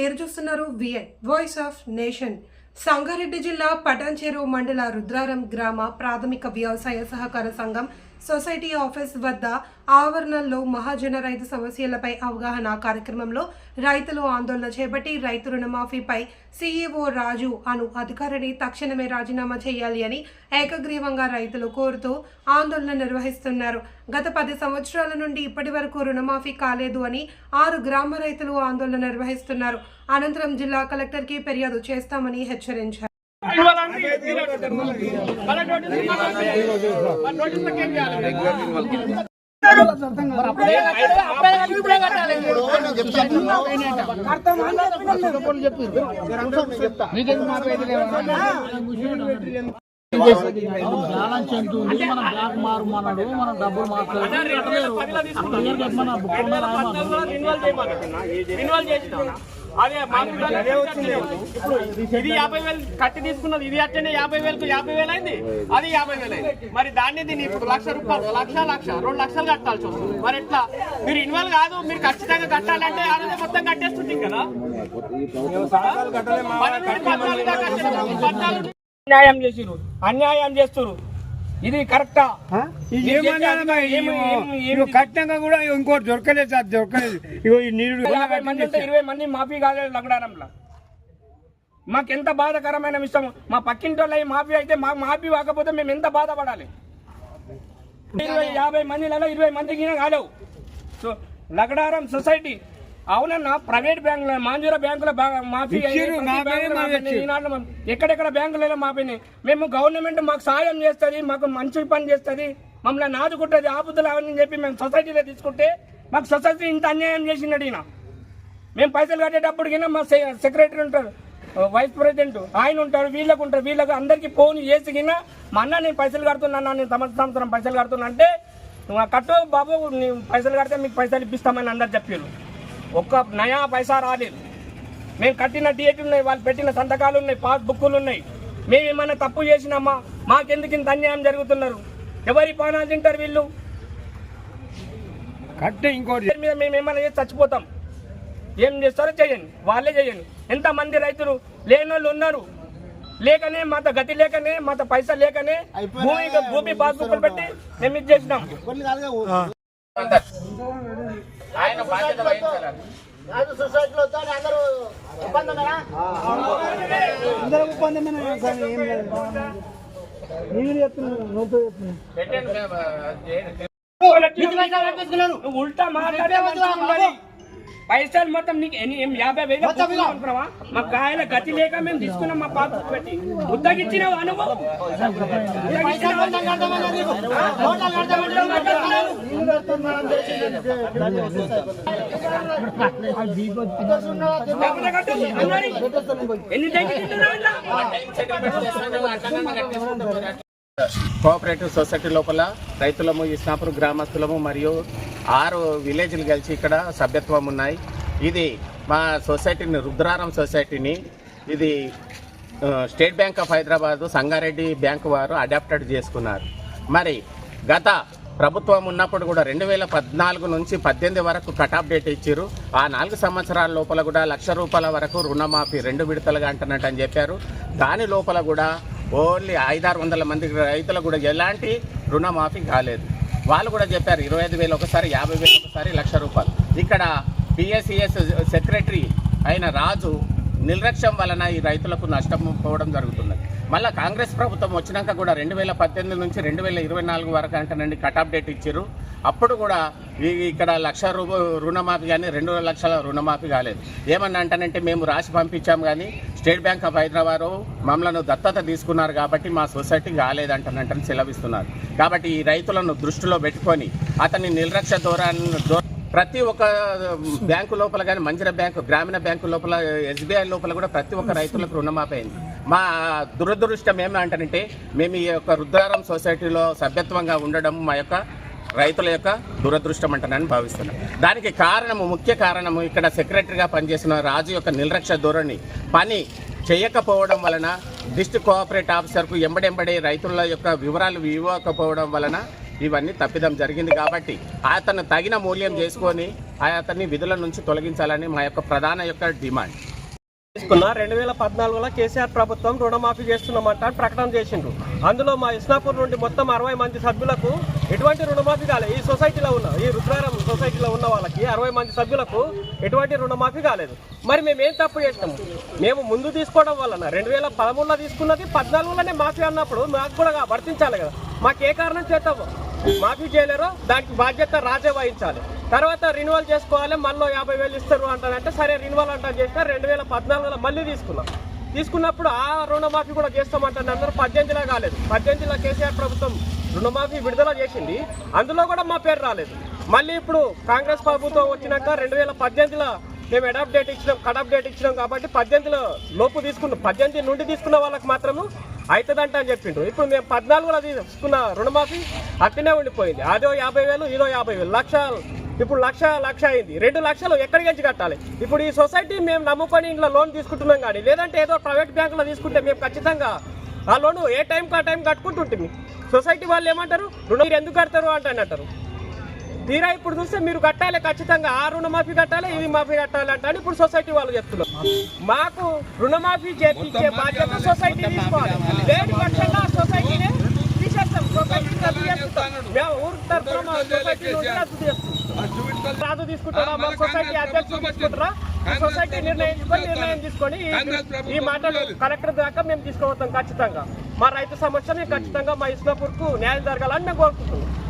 మీరు చూస్తున్నారు VN voice of nation Sangareddy జిల్లా పటాన్చెరు మండల రుద్రారం గ్రామ ప్రాథమిక వ్యవసాయ సహకార సంఘం సొసైటీ ఆఫీస్ వద్ద ఆవరణలో మహాజన రైతు సమస్యలపై అవగాహన కార్యక్రమంలో రైతులు ఆందోళన చేపట్టి రైతు రుణమాఫీపై సీఈఓ రాజు అను అధికారిని తక్షణమే రాజీనామా చేయాలి అని ఏకగ్రీవంగా రైతులు కోరుతూ ఆందోళన నిర్వహిస్తున్నారు. గత పది సంవత్సరాల నుండి ఇప్పటి వరకు రుణమాఫీ కాలేదు అని ఆరు గ్రామ రైతులు ఆందోళన నిర్వహిస్తున్నారు. అనంతరం జిల్లా కలెక్టర్కి ఫిర్యాదు చేస్తామని హెచ్చరించారు. బ్యాలెన్స్ ఎంత ఉంది మన బ్యాక్ మారుమన్నాడు మనం డబ్బులు మాట్లాడలేదు మన బుక్ ఇన్వాల్వ్ అదే ఇప్పుడు ఇది యాభై వేలు కట్టి తీసుకున్నది ఇది అట్టనే యాభై వేలకు యాభై వేలు అయింది అది యాభై వేలు అయింది. మరి దాన్ని దీన్ని ఇప్పుడు లక్ష రూపాయలు లక్ష లక్ష రెండు లక్షలు కట్టాల్సి వస్తుంది. మరి ఎట్లా? మీరు ఇన్వాల్వ్ కాదు మీరు ఖచ్చితంగా కట్టాలంటే ఆడదే మొత్తం కట్టేస్తుంది కదా. అన్యాయం చేసిరు అన్యాయం చేస్తురు ఇది కరెక్టా? ఇగో కట్నంగా కూడా ఇంకోటి దొరకలేదు సార్ దొరకలేదు. ఇగో ఈ యాభై మంది ఉంటే ఇరవై మంది మాఫీ కాలేదు లగడారంలో. మాకెంత బాధాకరమైన విషయం? మా పక్కింటి వాళ్ళు మాఫీ అయితే మాకు మాఫీ కాకపోతే మేము ఎంత బాధపడాలి? ఇరవై యాభై మందిలలో ఇరవై మందికి కాలేవు. సో లగడారం సొసైటీ అవునన్నా ప్రైవేట్ బ్యాంకుల మాంజూర బ్యాంకుల మాఫీ ఎక్కడెక్కడ బ్యాంకులలో మాఫీ మేము గవర్నమెంట్ మాకు సాయం చేస్తుంది మాకు మంచి పని చేస్తుంది మమ్మల్ని ఆదుకుంటుంది ఆపుదలు అవన్నీ చెప్పి మేము సొసైటీలో తీసుకుంటే మాకు సొసైటీ ఇంత అన్యాయం చేసినాడు ఈయన. మేము పైసలు కట్టేటప్పుడు కింద మా సెక్రటరీ ఉంటారు వైస్ ప్రెసిడెంట్ ఆయన ఉంటారు వీళ్ళకు ఉంటారు వీళ్ళకు అందరికి ఫోన్ చేసి కింద మా అన్న నేను పైసలు కడుతున్నా నేను సంవత్సరం సంవత్సరం పైసలు కడుతున్నా అంటే కట్టు బాబు నీవు పైసలు కడితే మీకు పైసలు ఇప్పిస్తామని అందరు చెప్పారు ఒక్క నయా పైసా రాలేదు మేము కట్టిన టికెట్ ఉన్నాయి వాళ్ళు పెట్టిన సంతకాలు ఉన్నాయి పాస్ బుక్కులు ఉన్నాయి మేము ఏమైనా తప్పు చేసినామా? మాకెందుకు ఇంత అన్యాయం జరుగుతున్నారు? ఎవరి పానాలు తింటారు వీళ్ళు? కట్టే ఇంకోటి మీద మేము ఏమైనా చేసి చచ్చిపోతాం. ఏం చేస్తారో చేయండి వాళ్ళే చేయండి. ఎంతమంది రైతులు లేని వాళ్ళు ఉన్నారు? లేకనే మాత గతి లేకనే మాత పైసా లేకనే భూమి భూమి పాస్బుక్లు పెట్టి మేము ఇది చేసినాం. ఆయన బాధ్యత వహించాలి నువ్వు ఉల్టా మాట్లాడే మంచిగా ఉండాలి. పైసలు మొత్తం నీకు యాభై వేలు అనుకున్నావా మా కాయల గతి లేక మేము తీసుకున్నాం మా పాత పెట్టి. ఉద్దగిచ్చినావు అనుభవం? కోఆపరేటివ్ సొసైటీ లోపల రైతులము ఇస్నాపురం గ్రామస్తులము మరియు ఆరు విలేజ్లు కలిసి ఇక్కడ సభ్యత్వం ఉన్నాయి. ఇది మా సొసైటీని రుద్రారం సొసైటీని ఇది State Bank of Hyderabad Sangareddy bank వారు అడాప్టెడ్ చేసుకున్నారు. మరి గత ప్రభుత్వం ఉన్నప్పుడు కూడా రెండు వేల పద్నాలుగు నుంచి పద్దెనిమిది వరకు కటాఫ్ డేట్ ఇచ్చారు. ఆ నాలుగు సంవత్సరాల లోపల కూడా లక్ష రూపాయల వరకు రుణమాఫీ రెండు విడతలుగా అంటున్నట్టు అని చెప్పారు. దాని లోపల కూడా ఓన్లీ ఐదారు వందల మంది రైతులకు కూడా ఎలాంటి రుణమాఫీ కాలేదు. వాళ్ళు కూడా చెప్పారు ఇరవై ఐదు వేలు ఒకసారి యాభై వేలు ఒకసారి లక్ష రూపాయలు. ఇక్కడ పిఎస్సిఎస్ సెక్రటరీ అయిన రాజు నిర్లక్ష్యం వలన ఈ రైతులకు నష్టం పోవడం జరుగుతున్నది. మళ్ళీ కాంగ్రెస్ ప్రభుత్వం వచ్చినాక కూడా రెండు వేల పద్దెనిమిది నుంచి రెండు వేల ఇరవై నాలుగు వరకు అంటేనండి కట్ డేట్ ఇచ్చారు అప్పుడు కూడా ఇక్కడ లక్ష రూప రుణమాఫీ కానీ రెండు లక్షల రుణమాఫీ కాలేదు. ఏమన్నా అంటానంటే మేము రాసి పంపించాం కానీ స్టేట్ బ్యాంక్ ఆఫ్ హైదరాబాద్ మమ్మల్ని దత్తత తీసుకున్నారు కాబట్టి మా సొసైటీ కాలేదంటానంటని సెలవిస్తున్నారు. కాబట్టి ఈ రైతులను దృష్టిలో పెట్టుకొని అతని నిర్లక్ష్య ధోరణి ప్రతి ఒక్క బ్యాంకు లోపల కానీ మంజర బ్యాంకు గ్రామీణ బ్యాంకు లోపల ఎస్బీఐ లోపల కూడా ప్రతి ఒక్క రైతులకు రుణమాఫీ అయింది. మా దురదృష్టం ఏమంటానంటే మేము ఈ యొక్క రుద్రారం సొసైటీలో సభ్యత్వంగా ఉండడం మా యొక్క రైతుల యొక్క దురదృష్టం అంటానని భావిస్తున్నాను. దానికి కారణము ముఖ్య కారణము ఇక్కడ సెక్రటరీగా పనిచేసిన రాజు యొక్క నిర్లక్ష్య ధోరణి. పని చేయకపోవడం వలన డిస్ట్రిక్ట్ కోఆపరేటివ్ ఆఫీసర్కు ఎంబడెంబడే రైతుల యొక్క వివరాలు ఇవ్వకపోవడం వలన ఇవన్నీ తప్పిదం జరిగింది కాబట్టి అతను తగిన మూల్యం చేసుకొని అతన్ని విధుల నుంచి తొలగించాలని మా యొక్క ప్రధాన యొక్క డిమాండ్. తీసుకున్న రెండు వేల పద్నాలుగులో కేసీఆర్ ప్రభుత్వం రుణమాఫీ చేస్తున్నామంట ప్రకటన చేసిండ్రు. అందులో మా ఇస్నాపూర్ నుండి మొత్తం అరవై మంది సభ్యులకు ఎటువంటి రుణమాఫీ కాలేదు ఈ సొసైటీలో ఉన్న ఈ రుద్రారం సొసైటీలో ఉన్న వాళ్ళకి అరవై మంది సభ్యులకు ఎటువంటి రుణమాఫీ కాలేదు. మరి మేము ఏం తప్పు చేసినాము? మేము ముందు తీసుకోవడం వలన రెండు వేల పదమూడులో తీసుకున్నది పద్నాలుగులోనే మాఫీ అన్నప్పుడు మాకు కూడా వర్తించాలి కదా. మాకు ఏ కారణం చేత మాఫీ చేయలేరో దానికి బాధ్యత రాజే వహించాలి. తర్వాత రినువల్ చేసుకోవాలి మళ్ళీ యాభై వేలు ఇస్తారు అంటారంటే సరే రినువల్ అంటారు చేస్తే రెండు వేల పద్నాలుగులో మళ్ళీ తీసుకున్నాం. తీసుకున్నప్పుడు ఆ రుణమాఫీ కూడా చేస్తామంటారు అందరూ. పద్దెనిమిదిలో కాలేదు. పద్దెనిమిదిలో కేసీఆర్ ప్రభుత్వం రుణమాఫీ విడుదల చేసింది. అందులో కూడా మా పేరు రాలేదు. మళ్ళీ ఇప్పుడు కాంగ్రెస్ ప్రభుత్వం వచ్చినాక రెండు వేల పద్దెనిమిదిలో మేము అడాప్ట్ డేట్ ఇచ్చినాం కడప్ డేట్ ఇచ్చినాం కాబట్టి పద్దెనిమిదిలో లోపు తీసుకున్నాం పద్దెనిమిది నుండి తీసుకున్న వాళ్ళకి మాత్రము అవుతుందంట అని చెప్పిండ్రు. ఇప్పుడు మేము పద్నాలుగులో తీసుకున్న రుణమాఫీ అట్లనే ఉండిపోయింది. అదో యాభై వేలు ఇదో యాభై వేలు. లక్ష ఇప్పుడు లక్ష లక్ష అయింది. రెండు లక్షలు ఎక్కడి నుంచి కట్టాలి? ఇప్పుడు ఈ సొసైటీ మేము నమ్ముకొని ఇంట్లో లోన్ తీసుకుంటున్నాం కానీ లేదంటే ఏదో ప్రైవేట్ బ్యాంకులో తీసుకుంటే మేము ఖచ్చితంగా ఆ లోను ఏ టైంకి ఆ టైం కట్టుకుంటుంటుంది సొసైటీ వాళ్ళు ఏమంటారు? రుణం మీరు ఎందుకు కడతారు అంటే అంటారు తీరా ఇప్పుడు చూస్తే మీరు కట్టాలి ఖచ్చితంగా. ఆ రుణమాఫీ కట్టాలి ఇది మాఫీ కట్టాలి అంటే ఇప్పుడు సొసైటీ వాళ్ళు చెప్తున్నారు. మాకు రుణమాఫీ చేపించే బాధ్యత సొసైటీ తీసుకోవాలి. లేని పక్షంగా సొసైటీనే తీసేస్తాం. సొసైటీ మేము తరఫున రాజు తీసుకుంటారా? మా సొసైటీ అధ్యక్షుడు తీసుకుంటారా? సొసైటీ నిర్ణయించుకొని నిర్ణయం తీసుకొని ఈ- మాటలు కలెక్టర్ దాకా మేము తీసుకుపోతాం ఖచ్చితంగా. మా రైతు సమస్యని ఖచ్చితంగా మా ఇస్లాపూర్కు న్యాయం జరగాలని మేము కోరుకుంటున్నాం.